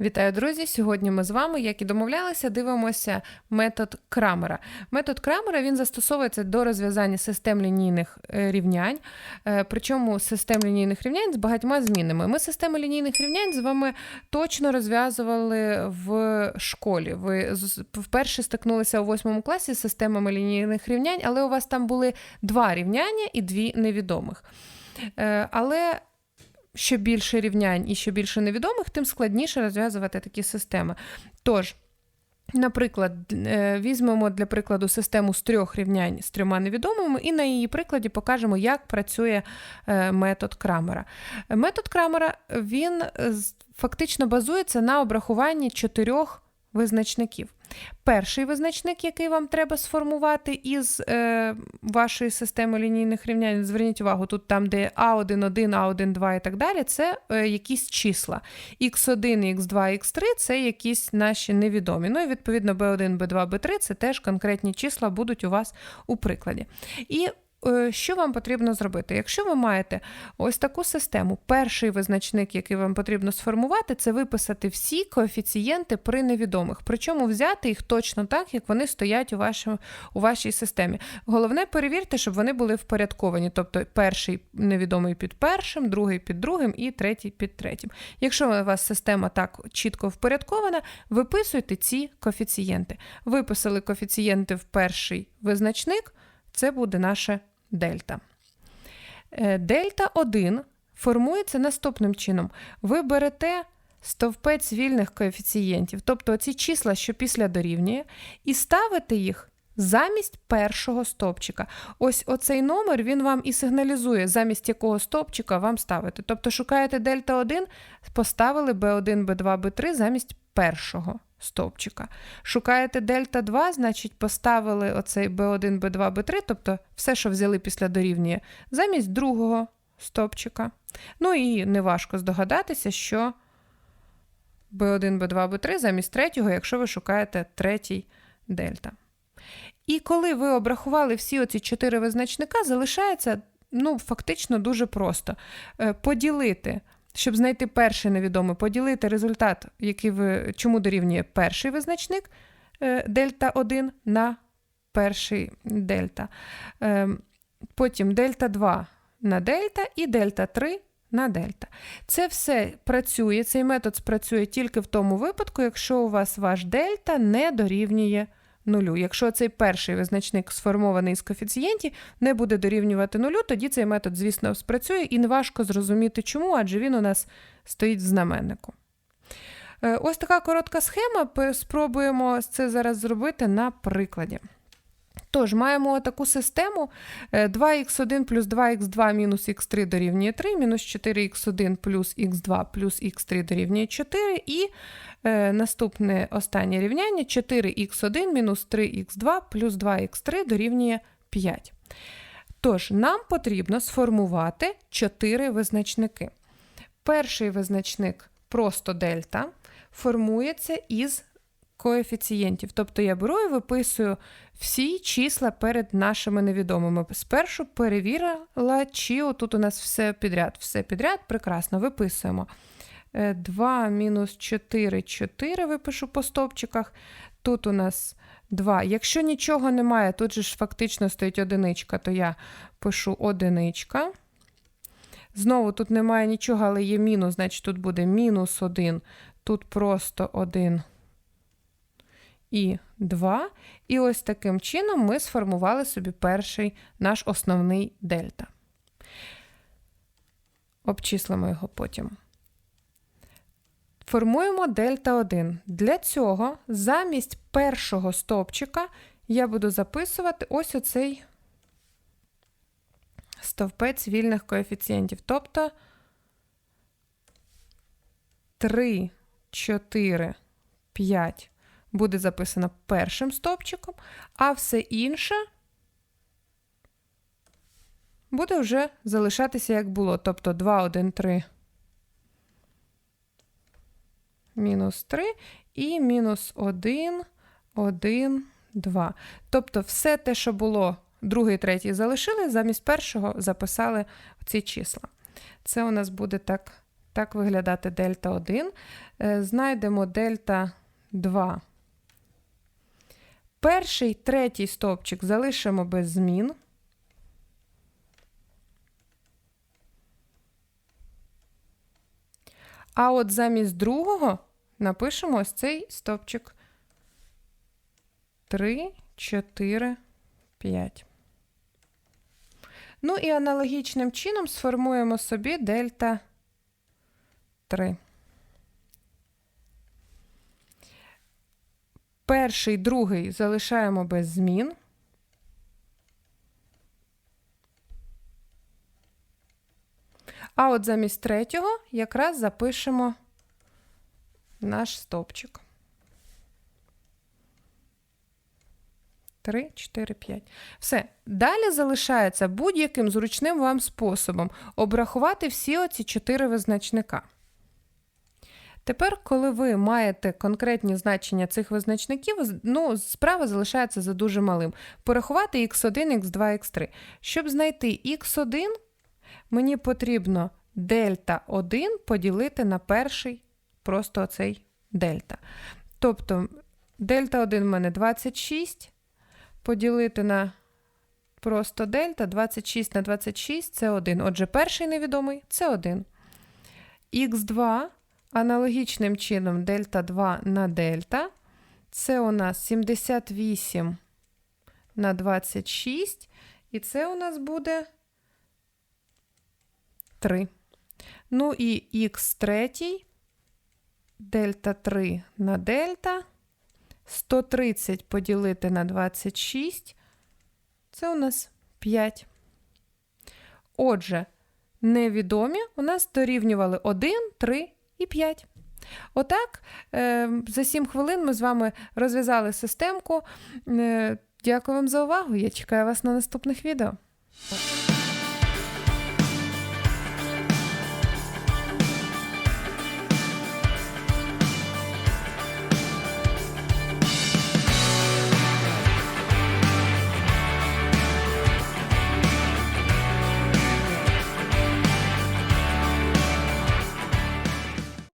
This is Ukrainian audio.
Вітаю, друзі! Сьогодні ми з вами, як і домовлялися, дивимося метод Крамера. Метод Крамера він застосовується до розв'язання систем лінійних е, рівнянь, е, причому систем лінійних рівнянь з багатьма змінами. Ми системи лінійних рівнянь з вами точно розв'язували в школі. Ви вперше стикнулися у восьмому класі з системами лінійних рівнянь, але у вас там були два рівняння і дві невідомих. Е, Але що більше рівнянь і що більше невідомих, тим складніше розв'язувати такі системи. Тож, наприклад, е, візьмемо для прикладу систему з трьох рівнянь з трьома невідомими, і на її прикладі покажемо, як працює е, метод Крамера. Метод Крамера він е, фактично базується на обрахуванні чотирьох визначників. Перший визначник, який вам треба сформувати із е, вашої системи лінійних рівнянь, зверніть увагу, тут там, де А1, 1, А1, 2 і так далі, це е, якісь числа. Х1, Х2, Х3 це якісь наші невідомі. Ну і відповідно B1, B2, B3 це теж конкретні числа будуть у вас у прикладі. І що вам потрібно зробити? Якщо ви маєте ось таку систему, перший визначник, який вам потрібно сформувати, це виписати всі коефіцієнти при невідомих. Причому взяти їх точно так, як вони стоять у, вашому, у вашій системі. Головне перевірте, щоб вони були впорядковані. Тобто перший невідомий під першим, другий під другим і третій під третім. Якщо у вас система так чітко впорядкована, виписуйте ці коефіцієнти. Виписали коефіцієнти в перший визначник, це буде наше дельта. Е, Дельта 1 формується наступним чином. Ви берете стовпець вільних коефіцієнтів, тобто ці числа, що після дорівнює, і ставите їх замість першого стовпчика. Ось оцей номер він вам і сигналізує, замість якого стовпчика вам ставити. Тобто шукаєте дельта 1, поставили B1, B2, B3 замість першого стовпчика. Шукаєте дельта 2, значить поставили оцей B1, B2, B3, тобто все, що взяли після дорівнює, замість другого стовпчика. Ну і неважко здогадатися, що B1, B2, B3 замість третього, якщо ви шукаєте третій дельта. І коли ви обрахували всі оці чотири визначника, залишається ну, фактично дуже просто Е, поділити. Щоб знайти перший невідомий, поділити результат, який ви, чому дорівнює перший визначник е, дельта 1 на перший дельта. Е, Потім дельта 2 на дельта і дельта 3 на дельта. Це все працює, цей метод спрацює тільки в тому випадку, якщо у вас ваш дельта не дорівнює нулю. Якщо цей перший визначник сформований з коефіцієнтів не буде дорівнювати нулю, тоді цей метод, звісно, спрацює і неважко зрозуміти чому, адже він у нас стоїть в знаменнику. Е, Ось така коротка схема. Спробуємо це зараз зробити на прикладі. Тож, маємо таку систему 2х1 плюс 2х2 мінус х3 дорівнює 3, мінус 4х1 плюс х2 плюс х3 дорівнює 4, і е, наступне останнє рівняння 4х1 мінус 3х2 плюс 2х3 дорівнює 5. Тож, нам потрібно сформувати 4 визначники. Перший визначник просто дельта формується із коефіцієнтів. Тобто я беру і виписую всі числа перед нашими невідомими. Спершу перевірила, чи отут у нас все підряд. Все підряд, прекрасно, виписуємо. 2 мінус 4, 4 випишу по стовпчиках. Тут у нас 2. Якщо нічого немає, тут же ж фактично стоїть одиничка, то я пишу одиничка. Знову тут немає нічого, але є мінус, значить тут буде мінус 1. Тут просто 1 і 2. І ось таким чином ми сформували собі перший наш основний дельта. Обчислимо його потім. Формуємо дельта 1. Для цього замість першого стовпчика я буду записувати ось оцей стовпець вільних коефіцієнтів. Тобто 3, 4, 5 буде записано першим стовпчиком, а все інше буде вже залишатися як було. Тобто 2, 1, 3, мінус 3 і мінус 1, 1, 2. Тобто все те, що було другий, третій залишили, замість першого записали ці числа. Це у нас буде так так виглядати дельта 1. Е, Знайдемо дельта 2. Перший, третій стовпчик залишимо без змін. А от замість другого напишемо ось цей стовпчик. 3, 4, 5. Ну і аналогічним чином сформуємо собі дельта 3. Перший, другий залишаємо без змін. А от замість третього якраз запишемо наш стовпчик. 3, 4, 5. Все. Далі залишається будь-яким зручним вам способом обрахувати всі оці чотири визначника. Тепер, коли ви маєте конкретні значення цих визначників, ну, справа залишається за дуже малим. Порахувати x1, x2, x3. Щоб знайти x1, мені потрібно дельта 1 поділити на перший, просто оцей дельта. Тобто дельта 1 в мене 26, поділити на просто дельта 26 на 26 це 1. Отже, перший невідомий це 1. Х2 аналогічним чином дельта 2 на дельта. Це у нас 78 на 26. І це у нас буде 3. Ну і х третій, дельта 3 на дельта. 130 поділити на 26. Це у нас 5. Отже, невідомі у нас дорівнювали 1, 3 і 5. Отак, е, за 7 хвилин ми з вами розв'язали системку. Е, Дякую вам за увагу. Я чекаю вас на наступних відео.